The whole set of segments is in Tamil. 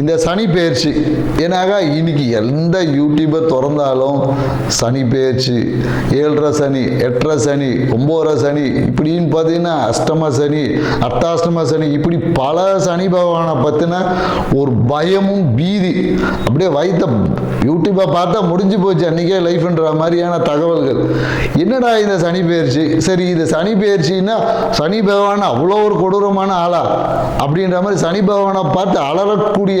இந்த சனி பெயர்ச்சி. ஏன்னாக இன்னைக்கு எந்த யூடியூபர் திறந்தாலும் சனி பெயர்ச்சி ஏழரை சனி எட்டரை சனி ஒம்போதரை சனி இப்படின்னு பார்த்தீங்கன்னா அஷ்டம சனி அர்த்தாஷ்டம சனி இப்படி பல சனி பகவானை பற்றின ஒரு பயமும் பீதி. அப்படியே வைத்த யூடியூப்பை பார்த்தா முடிஞ்சு போச்சு அன்றைக்கே லைஃப்ன்ற மாதிரியான தகவல்கள். என்னடா இந்த சனி பெயர்ச்சி? சரி இது சனி பெயர்ச்சின்னா சனி பகவான் அவ்வளோ ஒரு கொடூரமான ஆளா? அப்படின்ற மாதிரி சனி பகவானை பார்த்து அலறக்கூடிய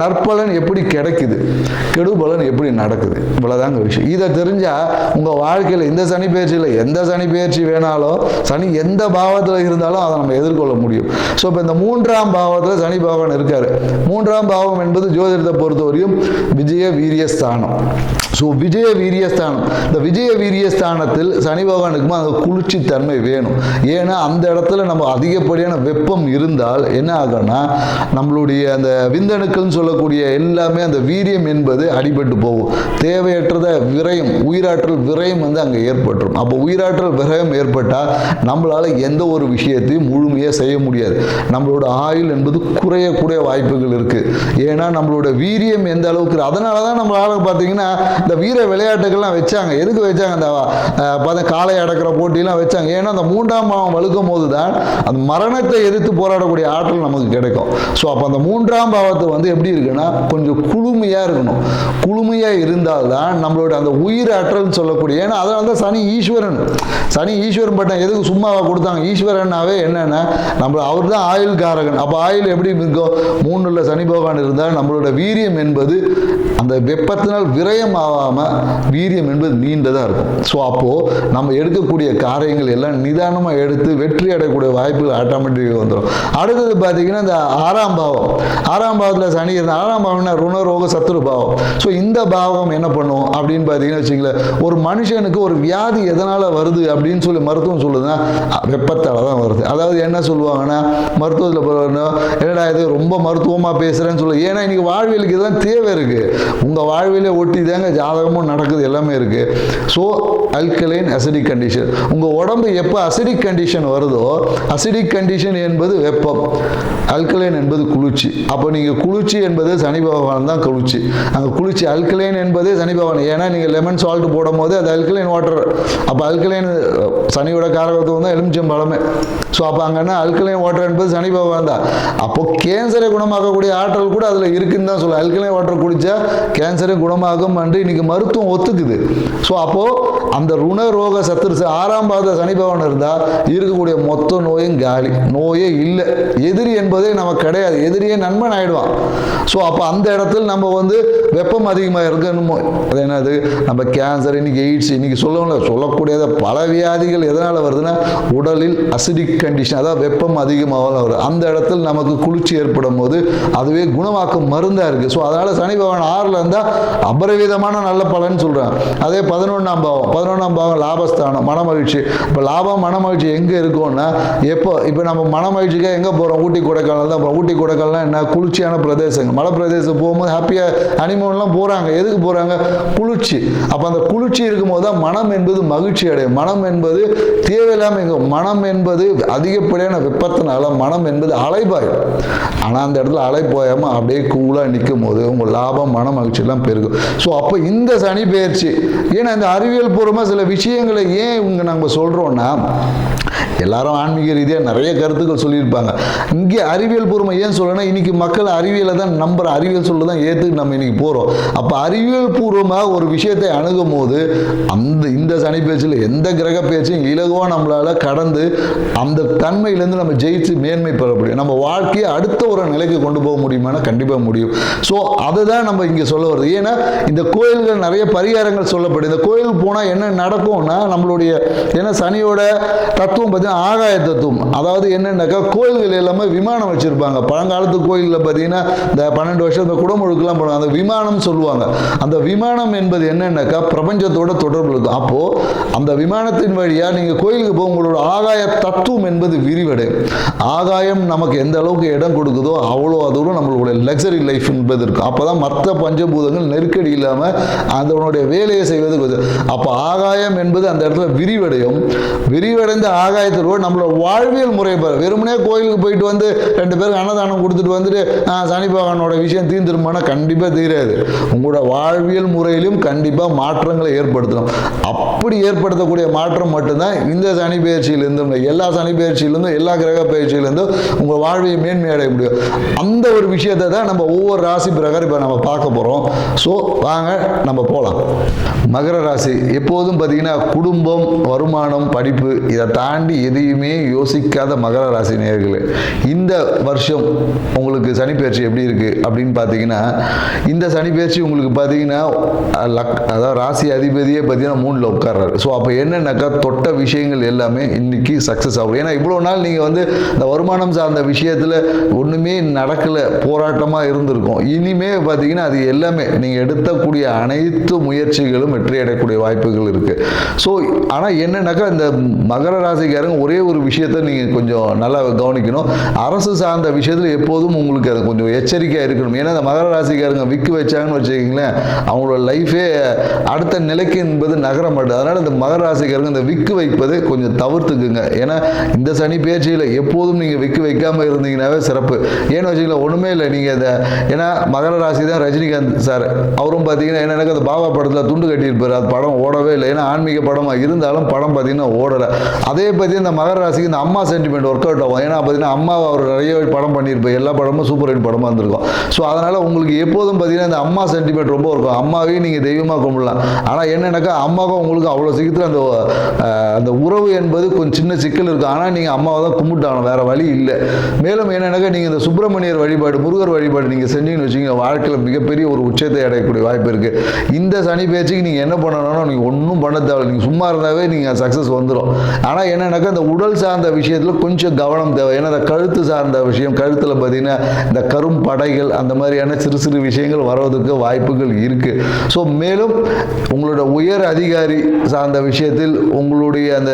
நற்பலன் எப்படி கிடைக்குது? கெடுபலன் எப்படி நடக்குது? இவ்வளோதாங்க விஷயம். இதை தெரிஞ்சால் உங்கள் வாழ்க்கையில் இந்த சனி பயிற்சியில் எந்த சனி பயிற்சி வேணாலும் சனி எந்த பாவத்தில் இருந்தாலும் அதை நம்ம எதிர்கொள்ள முடியும். ஸோ இப்போ இந்த மூன்றாம் பாவத்தில் சனி பகவான் இருக்காரு. மூன்றாம் பாவம் என்பது ஜோதிடத்தை பொறுத்தவரையும் விஜய வீரியஸ்தானம். ஸோ விஜய வீரியஸ்தானம். இந்த விஜய வீரியஸ்தானத்தில் சனி பகவானுக்குமா அந்த குளிர்ச்சி தன்மை வேணும். ஏன்னா அந்த இடத்துல நம்ம அதிகப்படியான வெப்பம் இருந்தால் என்ன ஆகும்னா நம்மளுடைய அந்த விந்தணுக்கள்னு சொல்ல சொல்லக்கூடிய எல்லாமே அந்த வீரியம் என்பது அடிபட்டு போகும். தேவையற்றத விரயம் உயிராற்றல் விரயம் வந்து அங்கே ஏற்பட்டுரும். அப்போ உயிராற்றல் விரயம் ஏற்பட்டால் நம்மளால் எந்த ஒரு விஷயத்தையும் முழுமையாக செய்ய முடியாது. நம்மளோட ஆயுள் என்பது குறையக்கூடிய வாய்ப்புகள் இருக்குது ஏன்னா நம்மளோட வீரியம் எந்த அளவுக்கு அதனால தான் நம்மளால பார்த்தீங்கன்னா இந்த வீர விளையாட்டுகள்லாம் வச்சாங்க. எதுக்கு வச்சாங்க அந்த பார்த்தா காளை அடக்கிற போட்டிலாம் வச்சாங்க. ஏன்னா அந்த மூன்றாம் பாவம் வழுக்கும் போது தான் அந்த மரணத்தை எதிர்த்து போராடக்கூடிய ஆற்றல் நமக்கு கிடைக்கும். ஸோ அப்போ அந்த மூன்றாம் பாவத்தை வந்து எப்படி இருக்குன்னா கொஞ்சம் குளுமையாக இருக்கணும். குளுமையாக இருந்தால் தான் நம்மளோட அந்த உயிர் ஆற்றல்னு சொல்லக்கூடிய ஏன்னா அதனால தான் சனி ஈஸ்வரன். சனி ஈஸ்வரன் பட்டம் எதுக்கு சும்மாவாக கொடுத்தாங்க? ஈஸ்வரன்னாவே என்னென்னா நம்ம அவர் தான் ஆயுள் காரகன் அப்போ ஆயுள் எப்படி இருக்கும் மூணுல சனி பகவான் இருந்தால் நம்மளோட வீரியம் என்பது அந்த வெப்பத்தினால் விரயம் ஆகாமல் வீரியம் என்பது நீண்டதாக இருக்கும். ஸோ அப்போது நம்ம எடுக்கக்கூடிய காரியங்கள் எல்லாம் நிதானமாக எடுத்து வெற்றி அடையக்கூடிய வாய்ப்புகள் ஆட்டோமேட்டிக்காக வந்துடும் அடுத்தது பார்த்தீங்கன்னா இந்த ஆறாம் பாவம். ஆறாம் பாவத்தில் சனி இருந்தால் நாலாம் ஆறாம் பாவம்னா ருணரோக சத்துரு பாவம். ஸோ இந்த பாவம் என்ன பண்ணும் அப்படின்னு பார்த்தீங்கன்னா வச்சுங்களேன் ஒரு மனுஷனுக்கு ஒரு வியாதி எதனால் வருது அப்படின்னு சொல்லி மருத்துவம் சொல்லுதுன்னா வெப்பத்தால் தான் வருது. அதாவது என்ன சொல்லுவாங்கன்னா மருத்துவத்தில் என்னடா இது ரொம்ப மருத்துவமாக பேசுகிறேன்னு சொல்லு. ஏன்னா இன்றைக்கி வாழ்வியலுக்கு இதெல்லாம் தேவை இருக்குது உங்கள் வாழ்வியலே ஒட்டி தாங்க ஜாதகமும் நடக்குது எல்லாமே இருக்குது ஸோ அல்கலைன் அசிடிக் கண்டிஷன் உங்கள் உடம்பு எப்போ அசிடிக் கண்டிஷன் வருதோ அசிடிக் கண்டிஷன் என்பது வெப்பம். அல்கலைன் என்பது குளிர்ச்சி. அப்போ நீங்கள் குளிர்ச்சி என்பது சனி பகவான் தான் குளிர்ச்சி. அங்கே குளிர்ச்சி அல்கலைன் என்பதே சனி பகவான். ஏன்னா நீங்கள் லெமன் சால்ட் போடும் போது அது அல்கலைன் வாட்டர் அப்போ அல்கலைன் சனியோட காரகத்துவம் தான் எலுமிச்சம் பழமே. ஸோ அப்போ அங்கன்னா அல்கலைன் வாட்டர் என்பது சனி பகவான் தான். அப்போ கேன்சரை குணமாக்கக்கூடிய ஆற்றல் கூட அதில் இருக்குன்னு தான் சொல்லலாம் அல்கலைன் வாட்டர் குடித்தா கேன்சரை குணமாகும் என்று இன்னைக்கு மருத்துவம் ஒத்துக்குது. ஸோ அப்போது அந்த ருண ரோக சத்துரு ஆறாம் பாத சனி பகவான் இருந்தால் இருக்கக்கூடிய மொத்த நோயும் காலி. நோயே இல்லை. எதிரி என்பதே நமக்கு கிடையாது. எதிரியே நண்பன் ஆயிடுவான். ஸோ அப்போ அந்த இடத்துல நம்ம வந்து வெப்பம் அதிகமாக இருக்கணுமோ அது என்னது? நம்ம கேன்சர் இன்னைக்கு எய்ட்ஸ் இன்னைக்கு சொல்லணும்ல சொல்லக்கூடியத பல வியாதிகள் எதனால் வருதுன்னா உடலில் அசிடிக் கண்டிஷன் அதாவது வெப்பம் அதிகமாக வருது. அந்த இடத்துல நமக்கு குளிர்ச்சி ஏற்படும் போது அதுவே குணமாக்கும் மருந்தாக இருக்குது ஸோ அதனால் சனி பகவான் ஆறில் இருந்தால் அபரிவிதமான நல்ல பலன் சொல்கிறேன் அதே பதினொன்றாம் பாவம். பதினொன்றாம் பாவம் லாபஸ்தானம் மனமகிழ்ச்சி. இப்போ லாபம் மனமகிழ்ச்சி எங்கே இருக்கும்னா எப்போ இப்போ நம்ம மனமகிழ்ச்சிக்காக எங்கே போகிறோம் ஊட்டி கொடைக்கானல் தான் போகிறோம் ஊட்டி கொடைக்கானல்னால் என்ன? குளிர்ச்சியான பிரதேசங்கள். மலை பிரதேசம் போகும்போது ஹாப்பியாக அனிமோன்லாம் போகிறாங்க எதுக்கு போகிறாங்க குளிர்ச்சி. அப்போ அந்த குளிர்ச்சி இருக்கும்போது தான் மனம் என்பது மகிழ்ச்சி அடையும். மனம் என்பது தேவையில்லாமல் எங்க மனம் என்பது அதிகப்படியான வெப்பத்தினால மனம் என்பது அலைபாயும். ஆனால் அந்த இடத்துல அலை அப்படியே கூலாக நிற்கும் போது உங்கள் லாபம் மன மகிழ்ச்சியெல்லாம் பெருகும். ஸோ அப்போ இந்த சனி பெயர்ச்சி. ஏன்னா இந்த அறிவியல் பூர்வமாக சில விஷயங்களை ஏன் இவங்க நம்ம சொல்கிறோன்னா எல்லாரும் ஆன்மீக ரீதியாக நிறைய கருத்துக்கள் சொல்லியிருப்பாங்க. இங்கே அறிவியல் பூர்வம் ஏன் சொல்லணும்னா இன்னைக்கு மக்கள் அறிவியலை தான் நம்புற அறிவியல் சொல்ல தான் ஏற்றுக்கு நம்ம இன்னைக்கு போகிறோம் அப்போ அறிவியல் பூர்வமாக ஒரு விஷயத்தை அணுகும் போது அந்த இந்த சனி பேச்சில் எந்த கிரக பேச்சையும் இலகுவாக நம்மளால் கடந்து அந்த தன்மையிலேருந்து நம்ம ஜெயிச்சு மேன்மை பெற முடியும். நம்ம வாழ்க்கையை அடுத்த ஒரு நிலைக்கு கொண்டு போக முடியுமானா கண்டிப்பாக முடியும். ஸோ அதை தான் நம்ம இங்கே சொல்ல வருது ஏன்னா இந்த கோயில்கள் நிறைய பரிகாரங்கள் சொல்லப்படும் இந்த கோயிலுக்கு போனால் என்ன நடக்கும்னா நம்மளுடைய ஏன்னா சனியோட தத்துவம் பார்த்தீங்கன்னா ஆகாய தத்துவம். அதாவது என்னன்னாக்கா கோயில்கள் எல்லாமே விமானம் வச்சுருப்பாங்க. பழங்காலத்து கோயிலில் பார்த்தீங்கன்னா இந்த பன்னெண்டு வருஷம் இந்த குடமுழுக்கெல்லாம் போடுவாங்க. அந்த விமானம் சொல்லுவாங்க. அந்த விமானம் என்பது என்னன்னாக்கா பிரபஞ்சத்தோட தொடர்பு இருக்கும் அப்போது அந்த விமானத்தின் வழியாக நீங்கள் கோயிலுக்கு போக உங்களோட ஆகாய தத்துவம் என்பது விரிவடையும். ஆகாயம் நமக்கு எந்த அளவுக்கு இடம் கொடுக்குதோ அவ்வளோ தூரம் நம்மளுடைய லக்ஸரி லைஃப் என்பது இருக்கும். அப்போ தான் மற்ற பஞ்சபூதங்கள் நெருக்கடி இல்லாமல் அதனுடைய வேலையை செய்வது அப்போ ஆகாயம் என்பது அந்த இடத்துல விரிவடையும். விரிவடைந்த ஆகாயத்தோடு நம்மளோட வாழ்வியல் முறை வெறுமனே கோயிலுக்கு போயிட்டு வந்து ரெண்டு பேருக்கு அன்னதானம் கொடுத்துட்டு வந்துட்டு சனி பகவான் பகவானோட விஷயம் தீர்ந்துருமானா கண்டிப்பாக தீராது. உங்களோட வாழ்வியல் முறையிலும் கண்டிப்பாக மாற்றங்களை ஏற்படுத்தணும். அப்படி ஏற்படுத்தக்கூடிய மாற்றம் மட்டும்தான் இந்த சனி பயிற்சியிலிருந்தும் எல்லா சனி பயிற்சியிலிருந்தும் எல்லா கிரக பயிற்சியிலிருந்தும் உங்கள் வாழ்வியை மேன்மை அடைய முடியும். அந்த ஒரு விஷயத்தை தான் நம்ம ஒவ்வொரு ராசி பிரகாரம் இப்போ நம்ம பார்க்க போகிறோம் ஸோ வாங்க நம்ம போகலாம் மகர ராசி எப்போதும் பார்த்தீங்கன்னா குடும்பம் வருமானம் படிப்பு இதை தாண்டி எதையுமே யோசிக்காத மகர ராசி நேயர்களே இந்த வருஷம் உங்களுக்கு சனி பயிற்சி எப்படி இருக்குது அப்படின்னு பார்த்தீங்கன்னா இந்த சனி பயிற்சி உங்களுக்கு பார்த்தீங்கன்னா லக் அதாவது ராசி அதிபதியே பார்த்தீங்கன்னா மூணில் உட்கார்றாரு. ஸோ அப்போ என்னன்னாக்கா தொட்ட விஷயங்கள் எல்லாமே இன்னைக்கு சக்ஸஸ் ஆகும். ஏன்னா இவ்வளோ நாள் நீங்கள் வந்து இந்த வருமானம் சார்ந்த விஷயத்தில் ஒன்றுமே நடக்கலை போராட்டமாக இருந்திருக்கும். இனிமே பார்த்தீங்கன்னா அது எல்லாமே நீங்கள் எடுத்தக்கூடிய அனைத்து முயற்சிகளும் வெற்றி அடையக்கூடிய வாய்ப்புகள் இருக்குது ஸோ ஆனால் என்னென்னாக்கா இந்த மகர ராசிக்காரங்க ஒரே ஒரு விஷயத்தை நீங்கள் கொஞ்சம் நல்லா கவனிக்கணும். அரசு சார்ந்த விஷயத்தில் எப்போதும் உங்களுக்கு அது கொஞ்சம் எச்சரிக்கையாக இருக்கணும். ஏன்னா அந்த மகர ராசிக்காரங்க விக்கு வச்சாங்கன்னு வச்சுக்கிங்களேன் அவங்களோட லைஃபே அடுத்த நிலைக்கு என்பது நகர மாட்டேன் அதனால் இந்த மகர ராசிக்காரங்க இந்த விக்கு வைப்பதை கொஞ்சம் தவிர்த்துக்குங்க. ஏன்னா இந்த சனி பேச்சில் எப்போதும் நீங்கள் விக்கு வைக்காமல் இருந்தீங்கன்னாவே சிறப்பு. ஏன்னு வச்சுக்கலாம் ஒன்றுமே இல்லை. நீங்கள் இந்த ஏன்னா மகர ராசி தான் ரஜினிகாந்த் சார். அவரும் பார்த்தீங்கன்னா என்ன அந்த பாபா படத்தில் துண்டு கட்டியிருப்பார். அது படம் ஓடவே இல்லை. ஏன்னா ஆன்மீக படமாக இருந்தாலும் படம் பார்த்தீங்கன்னா ஓடலை. அதே பற்றி இந்த மகர ராசிக்கு இந்த அம்மா சென்டிமெண்ட் ஒர்க் அவுட் ஆகும். ஏன்னா பார்த்தீங்கன்னா அம்மா அவர் நிறைய படம் பண்ணியிருப்பார். எல்லா படமும் சூப்பர் ஹிட் படமாக இருந்திருக்கும். ஸோ அதனால் உங்களுக்கு எப்போதும் பார்த்தீங்கன்னா இந்த அம்மா சென்டிமெண்ட் ரொம்ப இருக்கும். அம்மாவையும் நீங்கள் தெய்வமாக கும்பிடலாம். ஆனால் என்னன்னாக்கா அம்மாவுக்கும் உங்களுக்கு அவ்வளோ சீக்கிரத்தில் அந்த அந்த உறவு என்பது கொஞ்சம் சின்ன சிக்கல் இருக்கும். ஆனால் நீங்கள் அம்மாவை தான் கும்பிட்டாகணும் வேறு வழி இல்லை. மேலும் என்னென்னாக்கா நீங்கள் இந்த சுப்பிரமணியர் வழிபாடு முருகர் வழிபாடு நீங்கள் செஞ்சீங்கன்னு வச்சுங்க வாழ்க்கையில் மிகப்பெரிய ஒரு உச்சத்தை அடையக்கூடிய வாய்ப்பு இருக்குது இந்த சனி பேச்சுக்கு நீங்கள் என்ன பண்ணணும்னா நீங்கள் ஒன்றும் பண்ண தேவை நீங்கள் சும்மா இருந்தாவே நீங்கள் சக்ஸஸ் வந்துடும் ஆனால் என்னன்னாக்கா இந்த உடல் சார்ந்த விஷயத்தில் கொஞ்சம் கவனம் தேவை. ஏன்னா இந்த கழுத்து சார்ந்த விஷயம் கழுத்தில் பார்த்தீங்கன்னா இந்த கரும் படைகள் பிரச்சனைகள் அந்த மாதிரியான சிறு சிறு விஷயங்கள் வர்றதுக்கு வாய்ப்புகள் இருக்குது ஸோ மேலும் உங்களோட உயர் அதிகாரி சார்ந்த விஷயத்தில் உங்களுடைய அந்த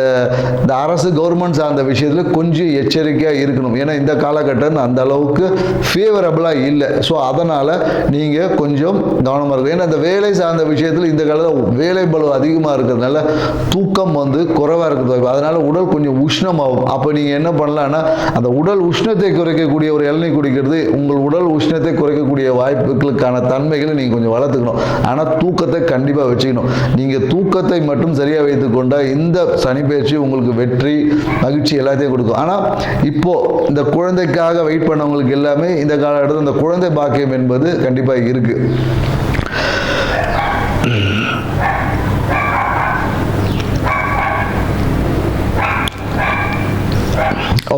இந்த அரசு கவர்மெண்ட் சார்ந்த விஷயத்தில் கொஞ்சம் எச்சரிக்கையாக இருக்கணும். ஏன்னா இந்த காலகட்டம் அந்த அளவுக்கு ஃபேவரபுளாக இல்லை. ஸோ அதனால் நீங்கள் கொஞ்சம் கவனமாக இருக்கும் ஏன்னா அந்த வேலை சார்ந்த விஷயத்தில் இந்த காலத்தில் வேலை பளு அதிகமாக இருக்கிறதுனால தூக்கம் வந்து குறைவாக இருக்கிறது அதனால் அதனால உடல் கொஞ்சம் உஷ்ணமாகும். அப்போ நீங்கள் என்ன பண்ணலான்னா அந்த உடல் உஷ்ணத்தை குறைக்கக்கூடிய ஒரு இளநீ குடிக்கிறது உங்கள் உடல் உஷ்ணத்தை குறைக்கக்கூடிய வாய்ப்புகளுக்கான தன்மைகளை நீங்கள் கொஞ்சம் வளர்த்துக்கணும். ஆனால் தூக்கத்தை கண்டிப்பாக வச்சுக்கணும். நீங்கள் தூக்கத்தை மட்டும் சரியாக வைத்துக்கொண்டால் இந்த சனி பயிற்சி உங்களுக்கு வெற்றி மகிழ்ச்சி எல்லாத்தையும் கொடுக்கும். ஆனால் இப்போ இந்த குழந்தைக்காக வெயிட் பண்ணவங்களுக்கு எல்லாமே இந்த காலகட்டத்தில் இந்த குழந்தை பாக்கியம் என்பது கண்டிப்பாக இருக்குது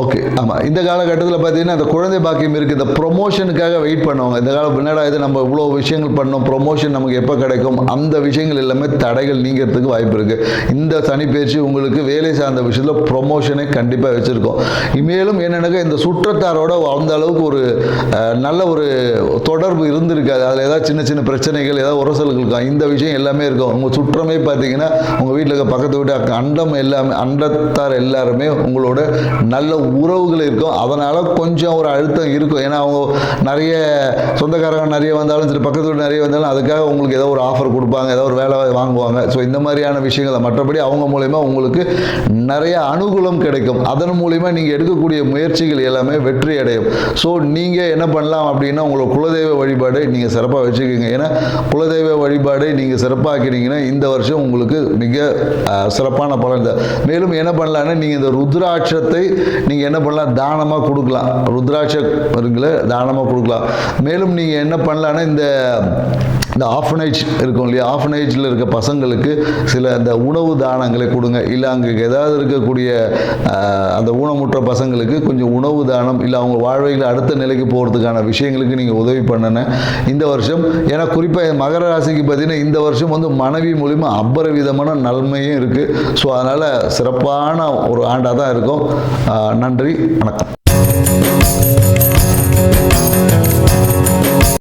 ஓகே. ஆமாம் இந்த காலகட்டத்தில் பார்த்தீங்கன்னா இந்த குழந்தை பாக்கியம் இருக்குது இந்த ப்ரொமோஷனுக்காக வெயிட் பண்ணுவாங்க. இந்த காலம் என்னடா இது நம்ம இவ்வளோ விஷயங்கள் பண்ணோம் ப்ரொமோஷன் நமக்கு எப்போ கிடைக்கும்? அந்த விஷயங்கள் எல்லாமே தடைகள் நீங்கிறதுக்கு வாய்ப்பு இருக்குது இந்த சனி பயிற்சி உங்களுக்கு வேலை சார்ந்த விஷயத்தில் ப்ரொமோஷனை கண்டிப்பாக வச்சுருக்கோம். இமேலும் என்னென்னாக்கா இந்த சுற்றத்தாரோட அந்த அளவுக்கு ஒரு நல்ல ஒரு தொடர்பு இருந்திருக்காது. அதில் ஏதாவது சின்ன சின்ன பிரச்சனைகள் ஏதாவது உரசல்கள் இருக்கும். இந்த விஷயம் எல்லாமே இருக்கும். உங்கள் சுற்றமே பார்த்தீங்கன்னா உங்கள் வீட்டில் இருக்க பக்கத்து வீட்டு அக்க- அண்டம் எல்லாமே அண்டத்தார் எல்லாருமே உங்களோட நல்ல உறவு உறவுகள் இருக்கும். அதனால் கொஞ்சம் ஒரு அழுத்தம் இருக்கும். ஏன்னா அவங்க நிறைய சொந்தக்காரங்க நிறைய வந்தாலும் சரி பக்கத்து வீட்டு நிறைய வந்தாலும் அதுக்காக உங்களுக்கு ஏதோ ஒரு ஆஃபர் கொடுப்பாங்க ஏதோ ஒரு வேலை வாங்குவாங்க. ஸோ இந்த மாதிரியான விஷயங்கள் மற்றபடி அவங்க மூலயமா உங்களுக்கு நிறைய அனுகூலம் கிடைக்கும். அதன் மூலயமா நீங்கள் எடுக்கக்கூடிய முயற்சிகள் எல்லாமே வெற்றி அடையும். ஸோ நீங்கள் என்ன பண்ணலாம் அப்படின்னா உங்களோட குலதெய்வ வழிபாடை நீங்கள் சிறப்பாக வச்சுக்கோங்க. ஏன்னா குலதெய்வ வழிபாடை நீங்கள் சிறப்பாக்கினீங்கன்னா இந்த வருஷம் உங்களுக்கு மிக சிறப்பான பலன் மேலும் என்ன பண்ணலான்னா நீங்கள் இந்த ருத்ராட்சத்தை நீங்கள் என்ன பண்ணலாம் தானமாக கொடுக்கலாம். ருத்ராட்ச இருக்குல்ல தானமாக கொடுக்கலாம். மேலும் நீங்கள் என்ன பண்ணலான்னா இந்த இந்த ஆஃபனேஜ் இருக்கும் இல்லையா? ஆஃபனேஜில் இருக்க பசங்களுக்கு சில இந்த உணவு தானங்களை கொடுங்க. இல்லை அங்கே ஏதாவது இருக்கக்கூடிய அந்த ஊனமுற்ற பசங்களுக்கு கொஞ்சம் உணவு தானம் இல்லை அவங்க வாழ்வையில் அடுத்த நிலைக்கு போகிறதுக்கான விஷயங்களுக்கு நீங்கள் உதவி பண்ணணும் இந்த வருஷம் ஏன்னா குறிப்பாக மகர ராசிக்கு பார்த்தீங்கன்னா இந்த வருஷம் வந்து மனைவி மூலிமா அபரிவிதமான நன்மையும் இருக்குது ஸோ அதனால் சிறப்பான ஒரு ஆண்டாக தான் இருக்கும். நன்றி. வணக்கம்